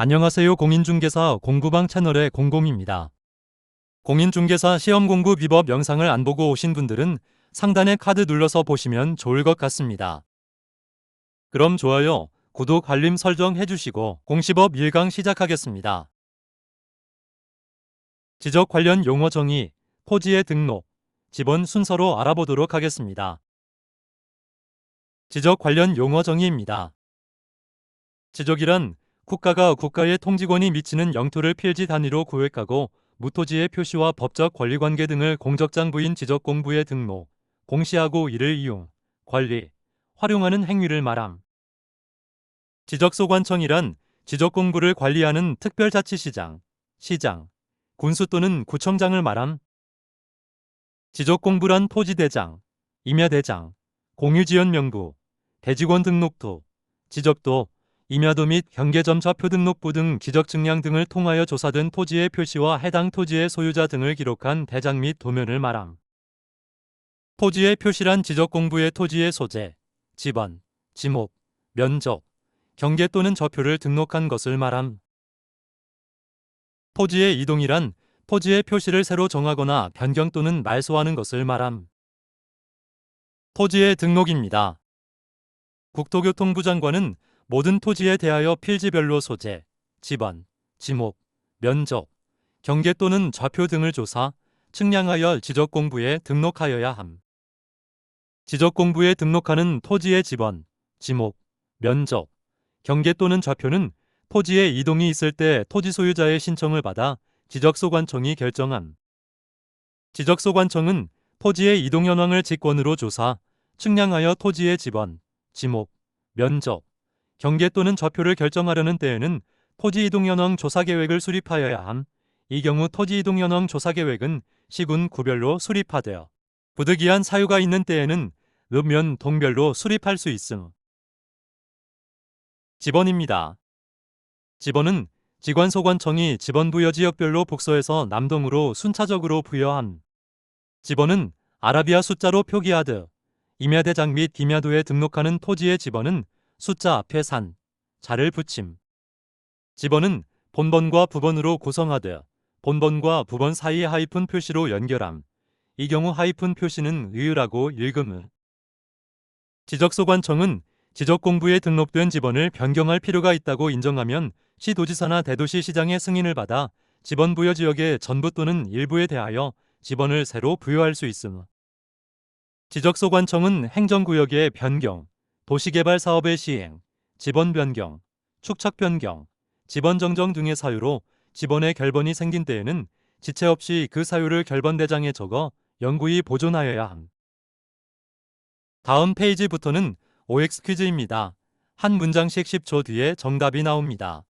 안녕하세요. 공인중개사 공부방 채널의 공공입니다. 공인중개사 시험 공부 비법 영상을 안 보고 오신 분들은 상단에 카드 눌러서 보시면 좋을 것 같습니다. 그럼 좋아요, 구독, 알림 설정 해주시고 공시법 1강 시작하겠습니다. 지적 관련 용어 정의, 토지의 등록, 지번 순서로 알아보도록 하겠습니다. 지적 관련 용어 정의입니다. 지적이란 국가가 국가의 통지권이 미치는 영토를 필지 단위로 구획하고 무토지의 표시와 법적 권리관계 등을 공적장 부인 지적 공부에 등록, 공시하고 이를 이용, 관리, 활용하는 행위를 말함. 지적소관청이란 지적 공부를 관리하는 특별자치시장, 시장, 군수 또는 구청장을 말함. 지적 공부란 토지대장, 임야대장, 공유지연명부, 대직원 등록도, 지적도, 임야도 및 경계점 좌표 등록부 등 지적 증량 등을 통하여 조사된 토지의 표시와 해당 토지의 소유자 등을 기록한 대장 및 도면을 말함. 토지의 표시란 지적 공부의 토지의 소재, 지번, 지목, 면적, 경계 또는 저표를 등록한 것을 말함. 토지의 이동이란 토지의 표시를 새로 정하거나 변경 또는 말소하는 것을 말함. 토지의 등록입니다. 국토교통부 장관은 모든 토지에 대하여 필지별로 소재, 지번, 지목, 면적, 경계 또는 좌표 등을 조사, 측량하여 지적공부에 등록하여야 함. 지적공부에 등록하는 토지의 지번, 지목, 면적, 경계 또는 좌표는 토지에 이동이 있을 때 토지 소유자의 신청을 받아 지적소관청이 결정함. 지적소관청은 토지의 이동 현황을 직권으로 조사, 측량하여 토지의 지번, 지목, 면적, 경계 또는 좌표를 결정하려는 때에는 토지 이동 현황 조사 계획을 수립하여야 함. 이 경우 토지 이동 현황 조사 계획은 시군 구별로 수립하되어 부득이한 사유가 있는 때에는 읍면 동별로 수립할 수 있음. 지번입니다. 지번은 지관소관청이 지번 부여 지역별로 복서해서 남동으로 순차적으로 부여함. 지번은 아라비아 숫자로 표기하듯 임야대장 및 임야도에 등록하는 토지의 지번은 숫자 앞에 산, 자를 붙임. 지번은 본번과 부번으로 구성하되 본번과 부번 사이의 하이픈 표시로 연결함. 이 경우 하이픈 표시는 의유라고 읽음을. 지적소관청은 지적공부에 등록된 지번을 변경할 필요가 있다고 인정하면 시도지사나 대도시 시장의 승인을 받아 지번 부여 지역의 전부 또는 일부에 대하여 지번을 새로 부여할 수 있음. 지적소관청은 행정구역의 변경, 도시개발 사업의 시행, 지번 변경, 축척 변경, 지번 정정 등의 사유로 지번의 결번이 생긴 때에는 지체 없이 그 사유를 결번 대장에 적어 영구히 보존하여야 함. 다음 페이지부터는 OX 퀴즈입니다. 한 문장씩 10초 뒤에 정답이 나옵니다.